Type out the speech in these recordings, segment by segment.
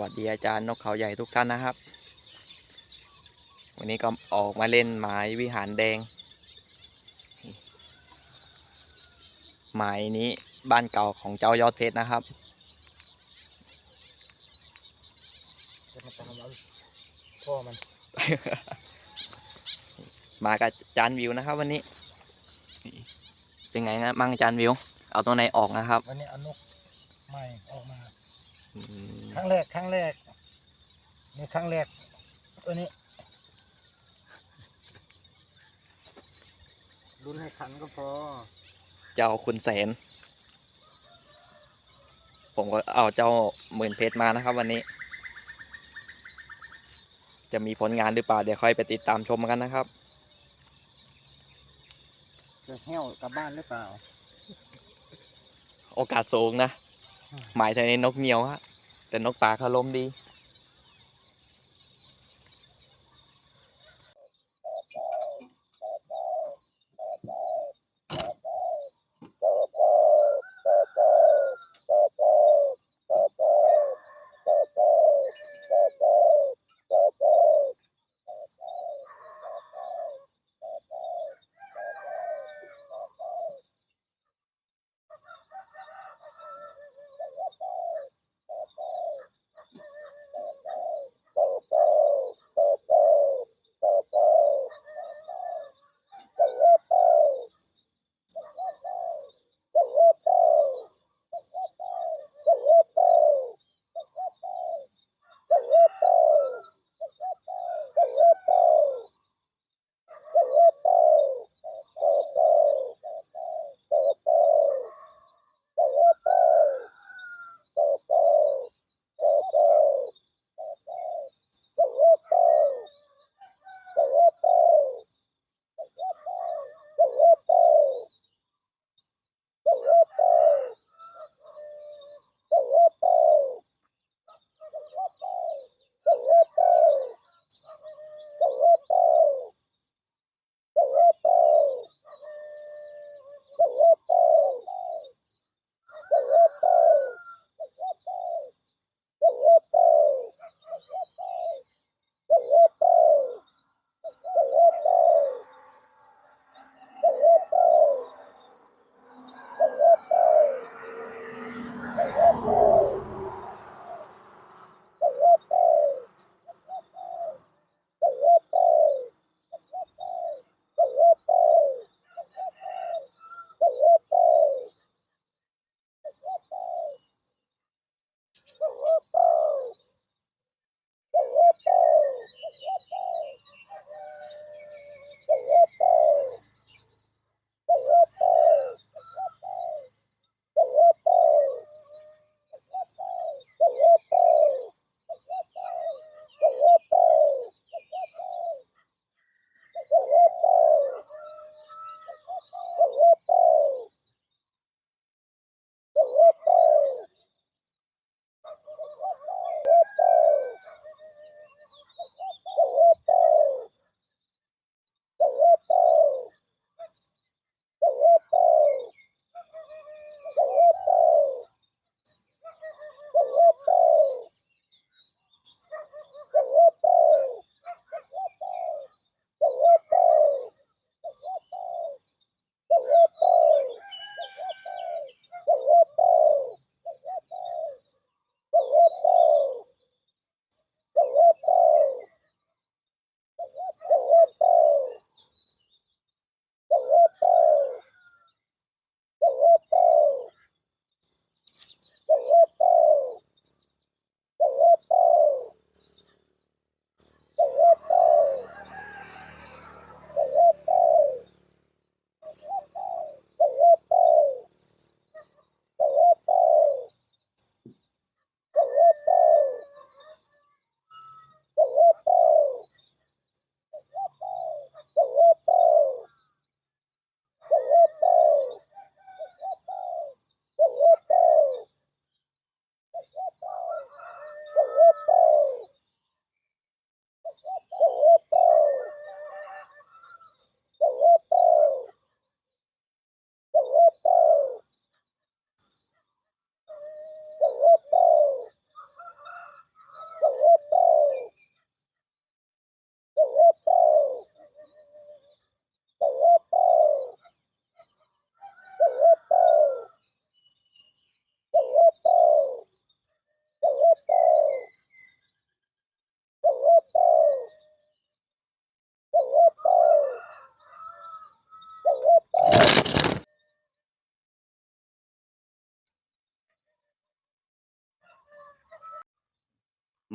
วัสดีอาจารย์นกเขาใหญ่ทุกท่านนะครับ วันนี้ก็ออกมาเล่นหมายวิหารแดง หมายนี้บ้านเก่าของเจ้ายอดเพชรนะครับ จะมาตามเอาพ่อมัน มากับอาจานวิวนะครับ วันนี้ เป็นไงนะมั่งอาจานวิว เอาตัวไหนออกนะครับ วันนี้เอานกใหม่ออกมาอืม ครั้งแรกครั้งแรกนี่ครั้งแรกตัวนี้รุนให้ขันก็พอ เจ้าคุณแสน ผมก็เอาเจ้าหมื่นเพชรมานะครับ วันนี้ จะมีผลงานหรือเปล่าเดี๋ยวค่อยไปติดตามชมกันนะครับจะแห้วกลับบ้านหรือเปล่า โอกาสสูงนะอืม หมายถึงนกเหนียวฮะแต่นกป่าเขาลมดี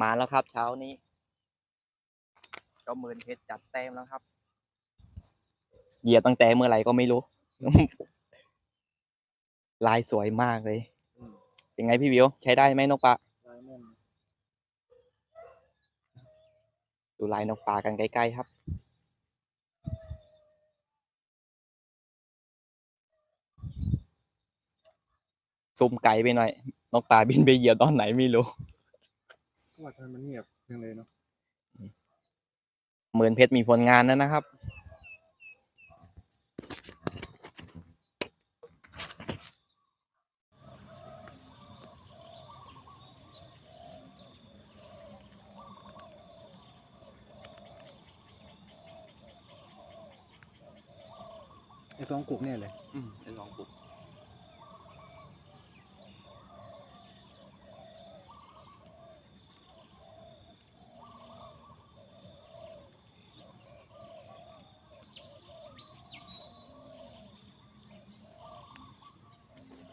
มาแล้วครับ เช้านี้เจ้าหมื่นเพชรจัดแต้มแล้วครับ เหยียบตั้งแต่เมื่อไหร่ก็ไม่รู้ ลายสวยมากเลยเป็นไงพี่วิว ใช้ได้ไหมนกปลาดูลายนกปลากันใกล้ๆครับซุ่มไกลไปหน่อย นกปลาบินไปเหยียบตอนไหนไม่รู้ ว่าทำไมมันเงียบจังเลยเนาะหมื่นเพชรมีผลงานแล้วนะครับ ไอ้ฟองกุกเนี่ยเลย อืมไปลองปลุก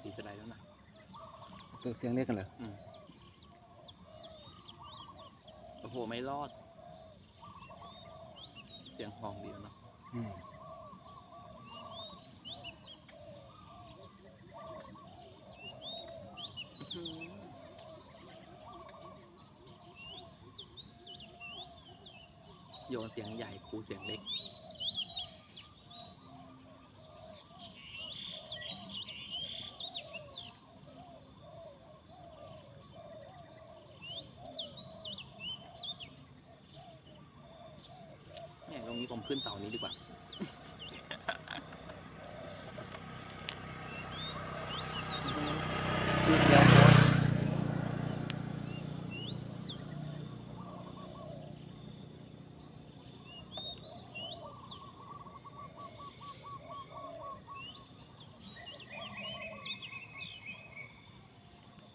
ตีจะไรแล้วนะ เสียงเรียกกันเหรอโอ้โหไม่รอด เสียงห้องเดียวเนาะอืมโยนเสียงใหญ่ครูเสียงเล็ก เนี่ยตรงนี้ผมขึ้นเสานี้ดีกว่า ลูกเดียวพอ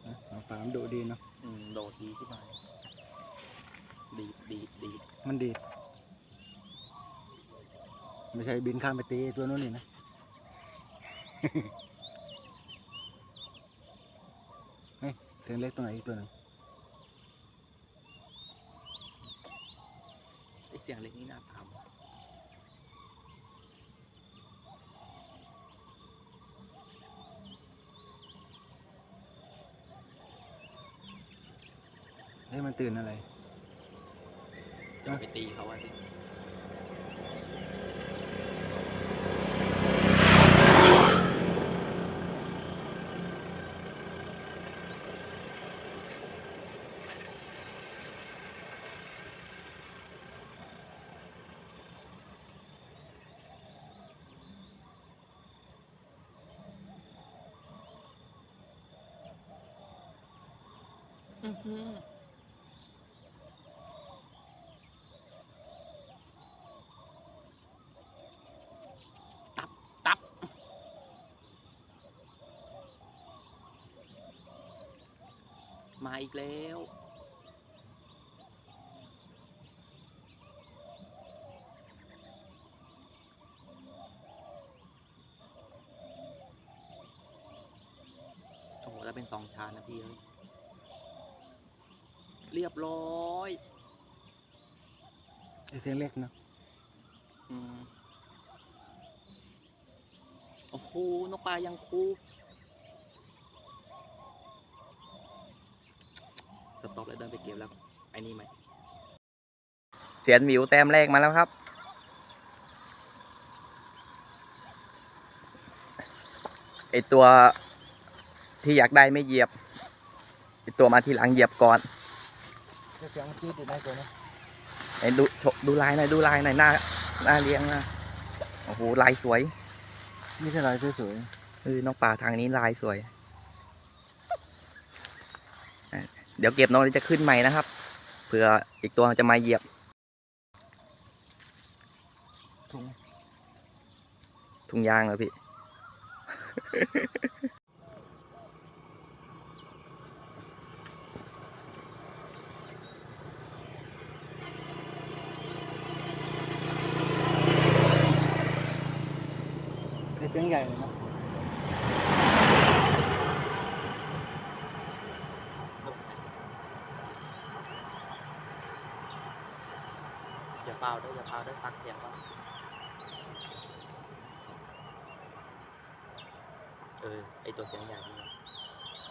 อะเอาปลามันดุดีเนาะ อืม โดดดีขึ้นมา ดีดดีดดีดมันดีด ไม่ใช่บินข้ามไปตีไอ้ตัวนู้นนี่นะ เฮ้ยเสียงเล็กตรงไหนอีกตัวหนึงไอเสียงเล็กนี่น่าตามเฮ้ยมันตื่นอะไร ไปตีเขาว่าสิอือหือ มาอีกแล้ว โอ้โหแล้วเป็นสองชานนะพี่เอ้ยเรียบร้อยไอ้เสียงเล็กเนาะอืมโอ้โหนกปลายังคูสต็อป แล้วเดินไปเก็บแล้วไอ้นี่ไหมเสียนหวิวแต้มแรกมาแล้วครับ ไอตัวที่อยากได้ไม่เหยียบ ไอตัวมาทีหลังเหยียบก่อนเสียงมันจี๊ดอยู่ในตัวนี้ไอ้ดูโชดูลายหน่อยดูลายหน่อยหน้าหน้าเลี้ยงนะโอ้โหลายสวย นี่ใช่ลายสวยเออน้องป่าทางนี้ลายสวยอะ เดี๋ยวเก็บน้องแล้วจะขึ้นใหม่นะครับ เผื่ออีกตัวจะมาเหยียบๆถุงถุงยางเหรอพี่ไอ้เสี ยงใหญ่เลยเนาะเปล่าด้วยอย่าเปล่าด้วยฟังเสียงก่อนเออ ไอตัวเสียงใหญ่นี่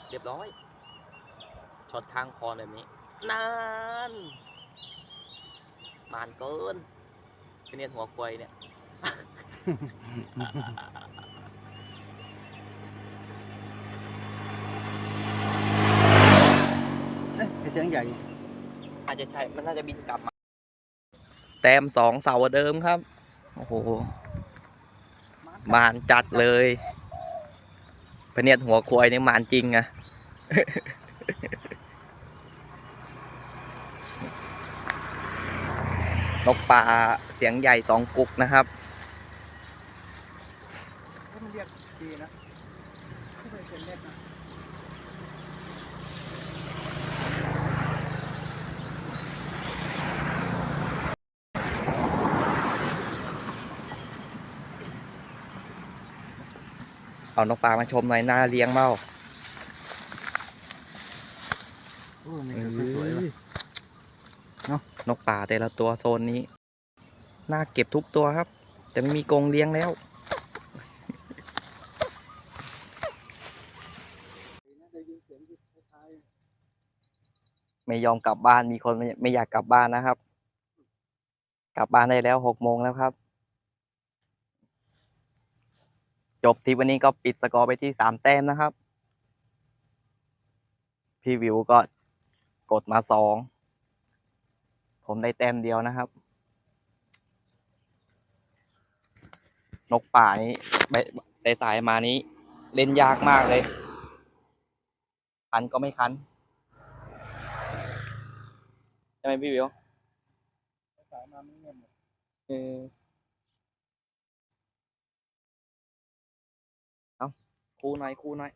เรียบร้อย ช็อตข้างคอแบบนี้ นานมานเกินเป็นเนี่ยหัวควายเนี่ย เอ๊ะเสียงใหญ่ อาจจะใช่ มันน่าจะบินกลับมา แต้มสองเสาเดิมครับ โอ้โหมานจัดเลยพเนียดหัวควายเนี่ยมานจริงอะนกป่าเสียงใหญ่สองกุกนะครับมันเรียกดีนะไม่เคยเป็นเล็กนะ เอานกป่ามาชมหน่อยหน้าเลี้ยงเมาโอ้ไม่เคยสวยว่ะนกป่าแต่ละตัวโซนนี้น่าเก็บทุกตัวครับ แต่ไม่มีกรงเลี้ยงแล้วได้ยินเสียงที่คล้ายไม่ยอมกลับบ้านมีคนไม่ไม่อยากกลับบ้านนะครับ กลับบ้านได้แล้วหกโมงแล้วครับ จบที่วันนี้ก็ปิดสกอร์ไปที่สามแต้มนะครับ พี่วิวก็กดมาสอง ผมได้แต้มเดียวนะครับ นกป่านี้ใสายๆมานี้ เล่นยากมากเลย คันก็ไม่คันใช่ไหมพี่วิวๆสายมาไม่เงียบหมดเออ ครูหน่อยครูหน่อย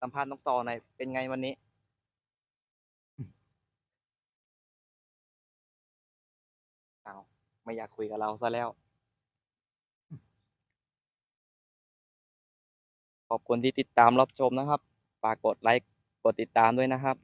สัมภาษณ์นกต่อหน่อยเป็นไงวันนี้เอาว ไม่อยากคุยกับเราซะแล้ว ขอบคุณที่ติดตามรับชมนะครับ ฝากกดไลค์ กดติดตามด้วยนะครับ